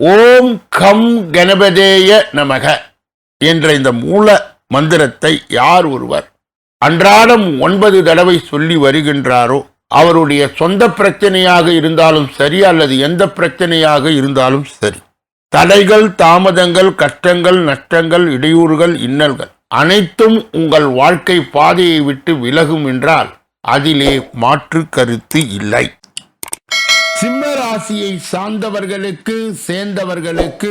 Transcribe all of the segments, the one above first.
ஓம் come கணபதேய நமக என்ற இந்த மூல மந்திரத்தை யார் ஒருவர் அன்றாடம் ஒன்பது தடவை சொல்லி வருகின்றாரோ அவருடைய சொந்த பிரச்சனையாக இருந்தாலும் சரி அல்லது எந்த பிரச்சனையாக இருந்தாலும் சரி. தடைகள் தாமதங்கள் கஷ்டங்கள் நஷ்டங்கள் இடையூறுகள் இன்னல்கள் அனைத்தும் உங்கள் வாழ்க்கை பாதையை விட்டு விலகும் என்றால் அதிலே மாற்று கருத்து இல்லை. ராசியை சார்ந்தவர்களுக்கு சேர்ந்தவர்களுக்கு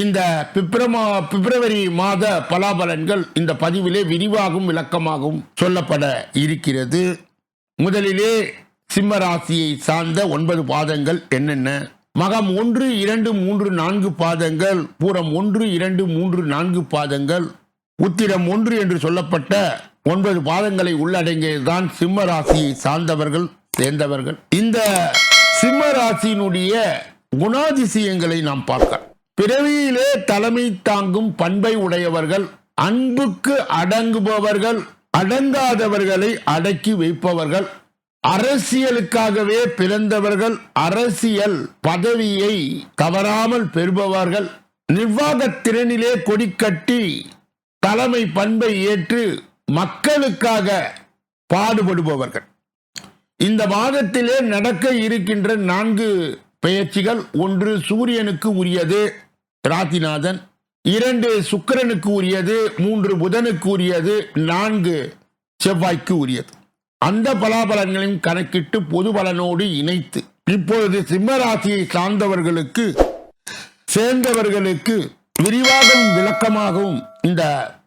இந்த பிப்ரமா பிப்ரவரி மாத பலாபலன்கள் இந்த பதிவிலே விரிவாகவும் விளக்கமாகவும் சொல்லப்பட இருக்கிறது. முதலிலே சிம்ம ராசியை சார்ந்த ஒன்பது பாதங்கள் என்னென்ன? மகம் ஒன்று இரண்டு மூன்று நான்கு பாதங்கள் பூரம் ஒன்று இரண்டு மூன்று நான்கு பாதங்கள் உத்திரம் ஒன்று என்று சொல்லப்பட்ட ஒன்பது பாதங்களை உள்ளடங்கியதுதான் சிம்ம ராசியை சார்ந்தவர்கள் சேர்ந்தவர்கள். இந்த சிம்ம ராசியினுடைய குணாதிசயங்களை நாம் பார்க்கலாம் பிறவியிலே தலைமை தாங்கும் பண்பை உடையவர்கள் அன்புக்கு அடங்குபவர்கள் அடங்காதவர்களை அடக்கி வைப்பவர்கள் அரசியலுக்காகவே பிறந்தவர்கள் அரசியல் பதவியை தவறாமல் பெறுபவர்கள் நிர்வாக திறனிலே கொடிக்கட்டி தலைமை பண்பை ஏற்று மக்களுக்காக பாடுபடுபவர்கள். இந்த மாதத்திலே நடக்க இருக்கின்ற நான்கு பெயர்ச்சிகள் ஒன்று சூரியனுக்கு உரியது ராத்திநாதன் இரண்டு சுக்கிரனுக்கு உரியது மூன்று புதனுக்கு உரியது நான்கு செவ்வாய்க்கு உரியது. அந்த பலாபலன்களையும் கணக்கிட்டு பொது பலனோடு இணைத்து இப்பொழுது சிம்ம ராசியை சார்ந்தவர்களுக்கு சேர்ந்தவர்களுக்கு விரிவாகவும் விளக்கமாகவும் இந்த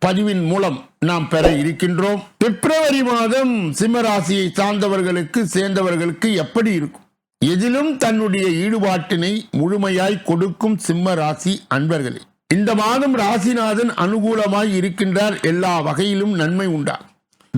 பதிவின் மூலம் நாம் பெற இருக்கின்றோம். பிப்ரவரி மாதம் சிம்மராசியை சார்ந்தவர்களுக்கு சேர்ந்தவர்களுக்கு எப்படி இருக்கும்? எதிலும் தன்னுடைய ஈடுபாட்டினை முழுமையாய் கொடுக்கும் சிம்ம ராசி அன்பர்களே இந்த மாதம் ராசிநாதன் அனுகூலமாய் இருக்கின்றார். எல்லா வகையிலும் நன்மை உண்டா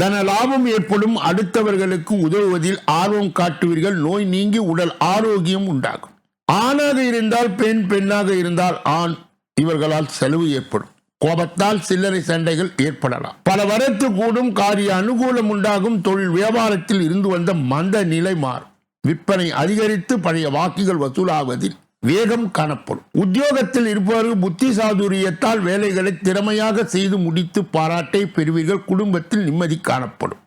தன லாபம் ஏற்படும். அடுத்தவர்களுக்கு உதவுவதில் ஆர்வம் காட்டுவீர்கள். நோய் நீங்கி உடல் ஆரோக்கியம் உண்டாகும். ஆணாக இருந்தால் பெண் பெண்ணாக இருந்தால் ஆண். இவர்களால் செலவு ஏற்படும். கோபத்தால் சில்லறை சண்டைகள் ஏற்படலாம். பல வரத்து கூடும் காரிய அனுகூலம் உண்டாகும் தொழில் வியாபாரத்தில் இருந்து வந்த மந்த நிலை மாறும். விற்பனை அதிகரித்து பழைய வாக்குகள் வசூலாவதில் வேகம் காணப்படும். உத்தியோகத்தில் இருப்பவர்கள் புத்தி சாதுரியத்தால் வேலைகளை திறமையாக செய்து முடித்து பாராட்டை பெறுவீர்கள். குடும்பத்தில் நிம்மதி காணப்படும்.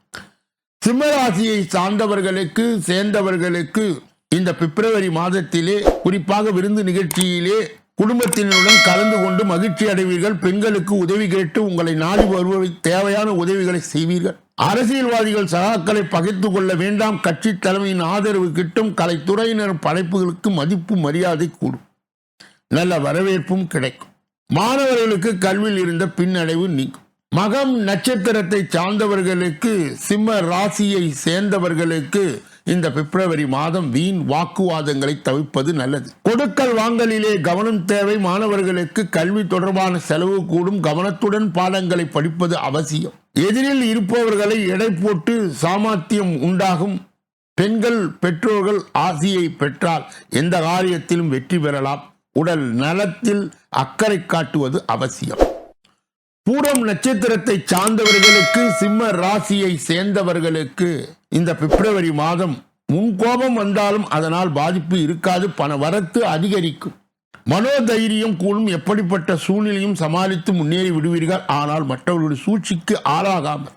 சிம்மராசியை சார்ந்தவர்களுக்கு சேர்ந்தவர்களுக்கு இந்த பிப்ரவரி மாதத்திலே குறிப்பாக விருந்து நிகழ்ச்சியிலே குடும்பத்தினருடன் கலந்து கொண்டு மகிழ்ச்சி அடைவீர்கள். பெண்களுக்கு உதவி கேட்டு உங்களை நாடி வருவதை தேவையான உதவிகளை செய்வீர்கள். அரசியல்வாதிகள் சகாக்களை பகைத்து கொள்ள வேண்டாம். கட்சி தலைமையின் ஆதரவு கிட்டும் கலைத்துறையினர் படைப்புகளுக்கு மதிப்பு மரியாதை கூடும். நல்ல வரவேற்பும் கிடைக்கும். மாணவர்களுக்கு கல்வியில் இருந்த பின்னடைவு நீங்கும். மகம் நட்சத்திரத்தை சார்ந்தவர்களுக்கு சிம்ம ராசியை சேர்ந்தவர்களுக்கு இந்த பிப்ரவரி மாதம் வீண் வாக்குவாதங்களை தவிர்ப்பது நல்லது. கொடுக்கல் வாங்கலிலே கவனம் தேவை. மாணவர்களுக்கு கல்வி தொடர்பான செலவு கூடும். கவனத்துடன் பாடங்களை படிப்பது அவசியம். எதிரில் இருப்பவர்களை எடை போட்டு சாமர்த்தியம் உண்டாகும். பெண்கள் பெற்றோர்கள் ஆசையை பெற்றால் எந்த காரியத்திலும் வெற்றி பெறலாம். உடல் நலத்தில் அக்கறை காட்டுவது அவசியம். பூரம் நட்சத்திரத்தை சார்ந்தவர்களுக்கு சிம்ம ராசியை சேர்ந்தவர்களுக்கு இந்த பிப்ரவரி மாதம் முன்கோபம் வந்தாலும் அதனால் பாதிப்பு இருக்காது பண வரத்து அதிகரிக்கும். மனோதைரியம் கூடும் எப்படிப்பட்ட சூழ்நிலையும் சமாளித்து முன்னேறி விடுவீர்கள். ஆனால் மற்றவர்களுடைய சூழ்ச்சிக்கு ஆளாகாமல்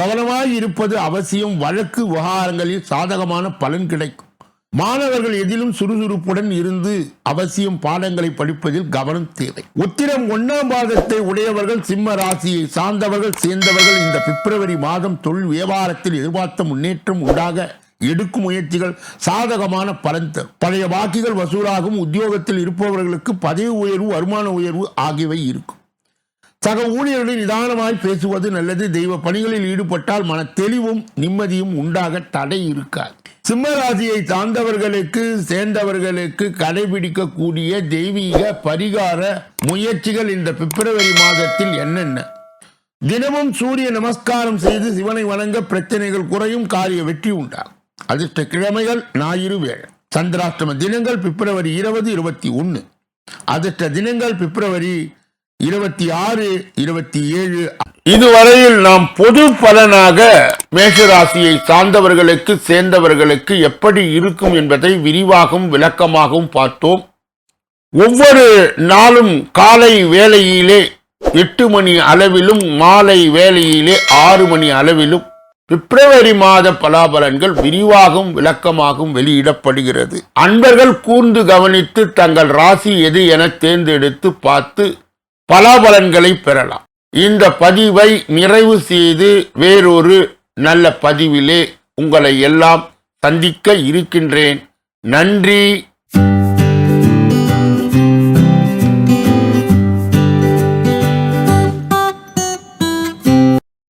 கவனமாய் இருப்பது அவசியம். வழக்கு விவகாரங்களில் சாதகமான பலன் கிடைக்கும். மாணவர்கள் எதிலும் சுறுசுறுப்புடன் இருந்து அவசியம் பாடங்களை படிப்பதில் கவனம் தேவை. உத்திரம் ஒன்னாம் பாதத்தை உடையவர்கள் சிம்ம ராசியை சார்ந்தவர்கள் சேர்ந்தவர்கள் இந்த பிப்ரவரி மாதம் தொழில் வியாபாரத்தில் எதிர்பார்த்த முன்னேற்றம் உண்டாக எடுக்கும் முயற்சிகள் சாதகமான பலன் தரும். பழைய வாக்குகள் வசூலாகும் உத்தியோகத்தில் இருப்பவர்களுக்கு பதவி உயர்வு வருமான உயர்வு ஆகியவை இருக்கும். சக ஊழியர்களின் நிதானமாய் பேசுவது நல்லது தெய்வ பணிகளில் ஈடுபட்டால் மன தெளிவும் நிம்மதியும் உண்டாக தடை இருக்காது. சிம்மராசியை சார்ந்தவர்களுக்கு சேர்ந்தவர்களுக்கு கடைபிடிக்கக்கூடிய தெய்வீக பரிகார முயற்சிகள் இந்த பிப்ரவரி மாதத்தில் என்னென்ன? தினமும் சூரிய நமஸ்காரம் செய்து சிவனை வணங்க பிரச்சனைகள் குறையும் காரிய வெற்றி உண்டாகும் அதிர்ஷ்ட கிழமைகள் ஞாயிறு வேழை சந்திராஷ்டம தினங்கள் பிப்ரவரி இருபது இருபத்தி ஒன்று அதிர்ஷ்ட தினங்கள் பிப்ரவரி இருபத்தி ஆறு இருபத்தி ஏழு இதுவரையில் நாம் பொது பலனாக மேஷராசியை சார்ந்தவர்களுக்கு சேர்ந்தவர்களுக்கு எப்படி இருக்கும் என்பதை விரிவாகவும் விளக்கமாகவும் பார்த்தோம். ஒவ்வொரு நாளும் காலை வேளையிலே எட்டு மணி அளவிலும் மாலை வேளையிலே ஆறு மணி அளவிலும் பிப்ரவரி மாத பலாபலன்கள் விரிவாகவும் விளக்கமாகவும் வெளியிடப்படுகிறது. அன்பர்கள் கூர்ந்து கவனித்து தங்கள் ராசி எது என தேர்ந்தெடுத்து பார்த்து பலாபலன்களை பெறலாம். இந்த பதிவை நிறைவு செய்து வேறொரு நல்ல பதிவிலே உங்களை எல்லாம் சந்திக்க இருக்கின்றேன். நன்றி.